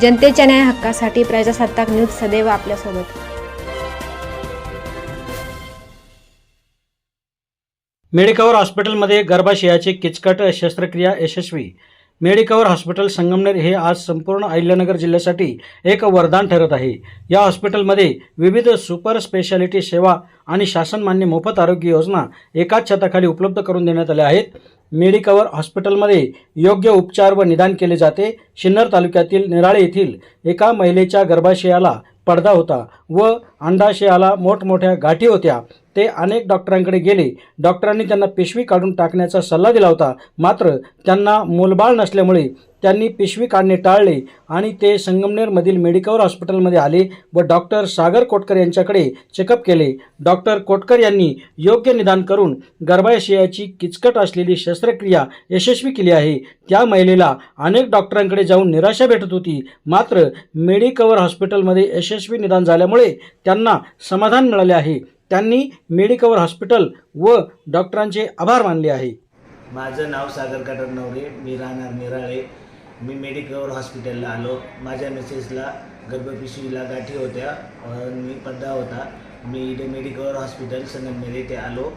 जनतेच्या न्याय हक्कासाठी प्रजासत्ताक न्यूज सदैव आपल्यासोबत. मेडिकवर हॉस्पिटलमध्ये गर्भाशयाची किचकट शस्त्रक्रिया यशस्वी मेडिकवर हॉस्पिटल संगमनेर हे आज संपूर्ण अहिल्यानगर जिल्ह्यासाठी एक वरदान ठरत आहे. या हॉस्पिटलमध्ये विविध सुपर स्पेशालिटी सेवा आणि शासनमान्य मोफत आरोग्य योजना एकाच छताखाली उपलब्ध करून देण्यात आल्या आहेत. मेडिकवर हॉस्पिटलमध्ये योग्य उपचार व निदान केले जाते. सिन्नर तालुक्यातील निराळे येथील एका महिलेच्या गर्भाशयाला पडदा होता व अंडाशयाला मोठमोठ्या गाठी होत्या. ते अनेक डॉक्टरांकडे गेले. डॉक्टरांनी त्यांना पिशवी काढून टाकण्याचा सल्ला दिला होता. मात्र त्यांना मूलबाळ नसल्यामुळे त्यांनी पिशवी काढणे टाळले आणि ते संगमनेरमधील मेडिकवर हॉस्पिटलमध्ये आले व डॉक्टर सागर कोटकर यांच्याकडे चेकअप केले. डॉक्टर कोटकर यांनी योग्य निदान करून गर्भाशयाची किचकट असलेली शस्त्रक्रिया यशस्वी केली आहे. त्या महिलेला अनेक डॉक्टरांकडे जाऊन निराशा भेटत होती. मात्र मेडिकवर हॉस्पिटलमध्ये यशस्वी निदान झाल्यामुळे त्यांना समाधान मिळाले आहे. त्यांनी मेडिकवर हॉस्पिटल व डॉक्टरांचे आभार मानले आहे. माझं नाव सागर काटर नवरे मी राहणार निराळे. मी मेडिकवर हॉस्पिटलला आलो. माझ्या मिसेसला गर्भपिशवीला गाठी होत्या. मी पड्डा होता. मी इथे मेडिकवर हॉस्पिटल संगमनेर येथे आलो.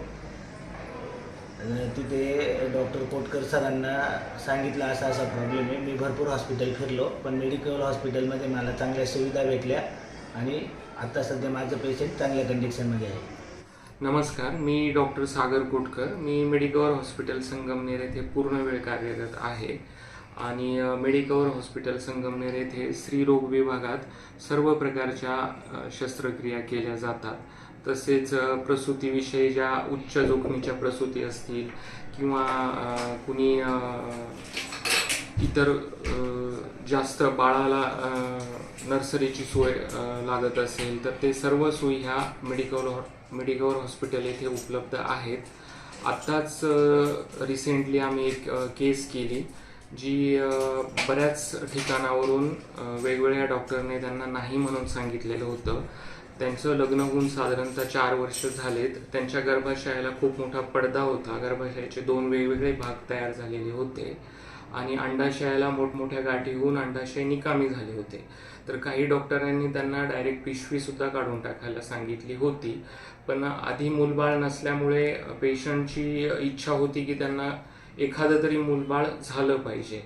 तिथे डॉक्टर कोटकर सरांना सांगितलं असा असा प्रॉब्लेम आहे. मी भरपूर हॉस्पिटल फिरलो पण मेडिकल हॉस्पिटलमध्ये मला चांगल्या सुविधा भेटल्या आणि आता सध्या माझं पेशंट चांगल्या कंडिशनमध्ये आहे. नमस्कार मी डॉक्टर सागर कोटकर. मी मेडिकवर हॉस्पिटल संगमनेर येथे पूर्ण वेळ कार्यरत आहे. आणि मेडिकवर हॉस्पिटल संगमनेर येथे स्त्रीरोग विभागात सर्व प्रकारच्या शस्त्रक्रिया केल्या जातात. तसेच प्रसूतीविषयी ज्या उच्च जोखमीच्या प्रसूती असतील किंवा कुणी इतर जास्त बाळाला नर्सरीची सोय लागत असेल तर ते सर्व सोयी ह्या मेडिकल मेडिकवर हॉस्पिटल येथे उपलब्ध आहेत. आत्ताच रिसेंटली आम्ही एक केस केली. जी बऱ्याच ठिकाणावरून वेगवेगळ्या डॉक्टरने त्यांना नाही म्हणून सांगितलेलं होतं. त्यांचं लग्न होऊन साधारणतः चार वर्ष झालेत. त्यांच्या गर्भाशयाला खूप मोठा पडदा होता. गर्भाशयाचे दोन वेगवेगळे भाग तयार झालेले होते. आणि अंडाशयाला मोठमोठ्या गाठी होऊन अंडाशय निकामी झाले होते. तर काही डॉक्टरांनी त्यांना डायरेक्ट पिशवीसुद्धा काढून टाकायला सांगितली होती. पण आधी मूलबाळ नसल्यामुळे पेशंटची इच्छा होती की त्यांना एखादं तरी मूलबाळ झालं पाहिजे.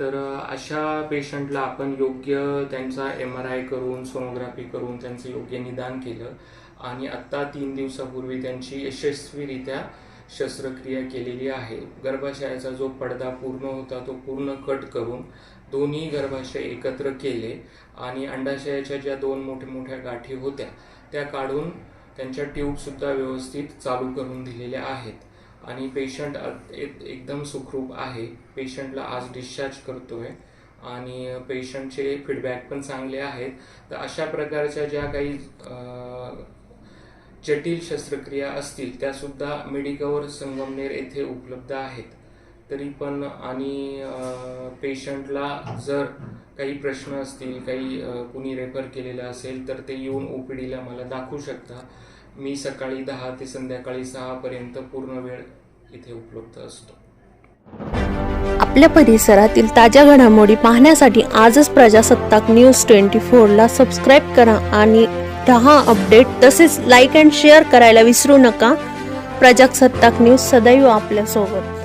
तर अशा पेशंटला आपण योग्य त्यांचा एम आर आय करून सोनोग्राफी करून त्यांचं योग्य निदान केलं आणि आत्ता तीन दिवसापूर्वी त्यांची यशस्वीरित्या शस्त्रक्रिया केलेली आहे. गर्भाशयाचा जो पडदा पूर्ण होता तो पूर्ण कट करून दोन्ही गर्भाशय एकत्र केले आणि अंडाशयाच्या ज्या दोन मोठ्या मोठ्या गाठी होत्या त्या काढून त्यांच्या ट्यूबसुद्धा व्यवस्थित चालू करून दिलेल्या आहेत. आणि पेशंट एकदम सुखरूप आहे. पेशंटला आज डिस्चार्ज करतोय. आणि पेशंटचे फीडबॅक पण चांगले आहेत. तर अशा प्रकारच्या ज्या काही जटिल शस्त्रक्रिया असतील त्यासुद्धा मेडिकवर संगमनेर येथे उपलब्ध आहेत. तरी पण आणि पेशंटला जर काही प्रश्न असतील काही कुणी रेफर केलेलं असेल तर ते येऊन ओ पी डीला मला दाखवू शकता. मी सकाळी दहा ते संध्याकाळी सहापर्यंत पूर्ण वेळ इथे उपलब्ध असतो. आपल्या परिसरातील ताज्या घडामोडी पाहण्यासाठी आजच प्रजासत्ताक न्यूज ट्वेंटी फोरला सबस्क्राईब करा आणि राहा अपडेट तसेच लाईक अँड शेअर करायला विसरू नका. प्रजासत्ताक न्यूज सदैव आपल्यासोबत.